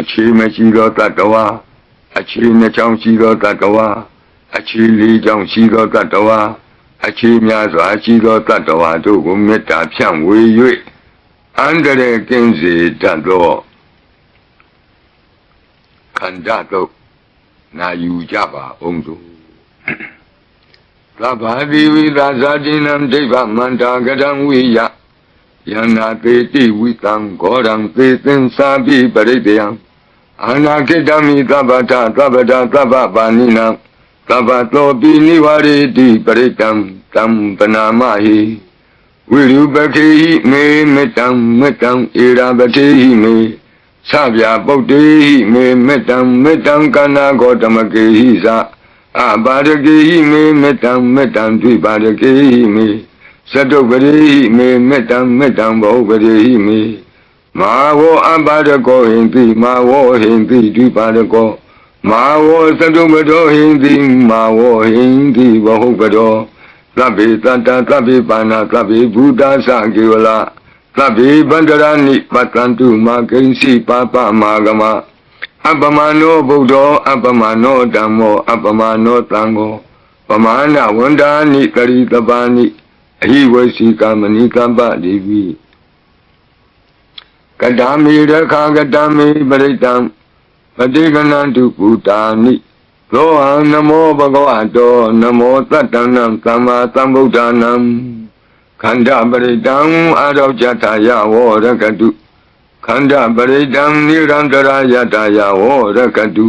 အခြေမရှိသောတတ္တဝါအခြေနှစ်ချောင်းရှိသောတတ္တဝါအခြေလေးချောင်းရှိသောတတ္တဝါအခြေများစွာရှိသောတတ္တဝါတို့ကိုမေတ္တာဖြန့်ဝေ၍အန္တရာယ်ကင်းစေတတ်သောခန္ဓာတို့နာယူကြပါအောင်သူသဗ္ဗတိဝိသဇာတိနံဒိဗ္ဗမန္တာကတံဝိယယန္နာပေတိဝိတံဂောရံသေသင်္သာပိပရိတယံ အာနာကိတမိသဗ္ဗတသဗ္ဗတသဗ္ဗပါဏိနံသဗ္ဗတောပိနိဝရေတိပရိတံတံပနာမဟိဝိရုပခေဟိမေမေတံမေတံဧရာပတိဟိမေသဗျာပုတ်တေဟိမေမေတံမေတံကနာဂောတမကေဟိသအပါရကေဟိမေမေတံမေတံဒိပါရကေဟိမေသတုပရိဟိမေမေတံမေတံဘောပရိဟိမေ မာဝောအပါရကောဟိန္တိမာဝောဟိန္တိဒိပါရကောမာဝောသတုပတောဟိန္တိမာဝောဟိန္တိဘောပတောသဗ္ဗေတတ္တသဗ္ဗေပါဏသဗ္ဗေဘူတာသကေဝလာသဗ္ဗေဗန္တရဏိပတ္တန္တုမာဂိဉ္စီပါပမာဂမအပမနောဗုဒ္ဓောအပမနောဓမ္မောအပမနောသံဃောပမာဏဝန္ဒာနိကရိတပါနိအဟိဝစီကမဏိကပ္ပဒေဝိ ကတမေရခာကတမေပရိတံပတိကနန္တုပုတာနိလောဟံနမောဘဂဝတောနမောတတ္တနံသမ္မာသမ္ဗုဒ္ဓနာံခန္ဓာပရိတံအာရောจตယဝောရကတုခန္ဓာပရိတံနိရန္တရာယတယဝောရကတု